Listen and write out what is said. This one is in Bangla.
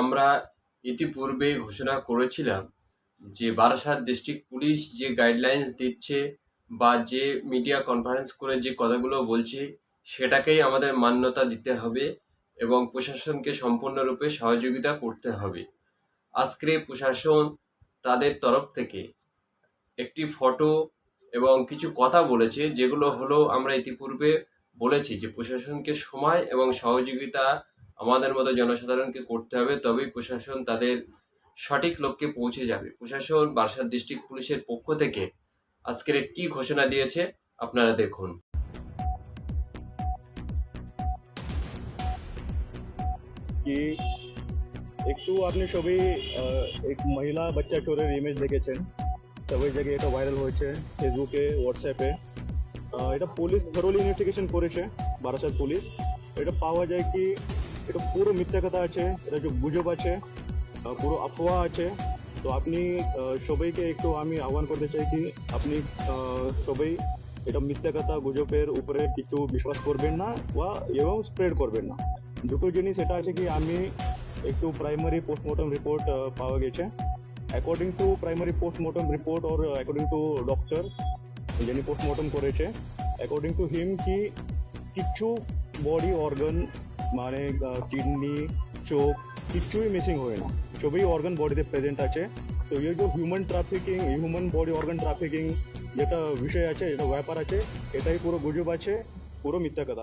আমরা ইতিপূর্বে ঘোষণা করেছিলাম যে বারাসাত ডিস্ট্রিক্ট পুলিশ যে গাইডলাইন্স দিচ্ছে বা যে মিডিয়া কনফারেন্স করে যে কথাগুলো বলছে, সেটাকেই আমাদের মান্যতা দিতে হবে এবং প্রশাসনকে সম্পূর্ণরূপে সহযোগিতা করতে হবে। আজকে প্রশাসন তাদের তরফ থেকে একটি ফটো এবং কিছু কথা বলেছে, যেগুলো হলো আমরা ইতিপূর্বে বলেছি যে প্রশাসনকে সময় এবং সহযোগিতা আমাদের মতো জনসাধারণকে করতে হবে, তবেই প্রশাসন তাদের সঠিক লক্ষ্যে পৌঁছে যাবে। প্রশাসন বারাসাত ডিস্ট্রিক্ট পুলিশের পক্ষ থেকে আজকের কি ঘোষণা দিয়েছে, আপনারা দেখুন। কি একটু আপনি সবই এক মহিলা বাচ্চা চোরের ইমেজ দেখেছেন। সবাই জায়গায় এটা ভাইরাল হয়েছে ফেসবুকে হোয়াটসঅ্যাপে এটা পুলিশ থরোলি ইনভেস্টিগেশন করেছে বারাসাত পুলিশ। এটা পাওয়া যায় কি এটা পুরো মিথ্যা কথা আছে এটা যে গুজব আছে পুরো আফওয়া আছে তো আপনি সবাইকে একটু আমি আহ্বান করতে চাই কি আপনি সবাই এটা মিথ্যা কথা গুজবের উপরে কিছু বিশ্বাস করবেন না বা এবং স্প্রেড করবেন না দুটো জিনিস এটা আছে কি আমি একটু প্রাইমারি পোস্টমর্টম রিপোর্ট পাওয়া গেছে according to primary postmortem report or according to doctor যিনি পোস্টমর্টম করেছে অ্যাকর্ডিং টু হিম কি কিছু বডি অর্গান মানে কিডনি, চোখ কিচ্ছুই মিসিং হয় না। সবই অর্গান বডিতে প্রেজেন্ট আছে। তো এই যে human trafficking human body organ trafficking যেটা বিষয় আছে, যেটা ব্যাপার আছে, এটাই পুরো গুজব আছে, পুরো মিথ্যা কথা।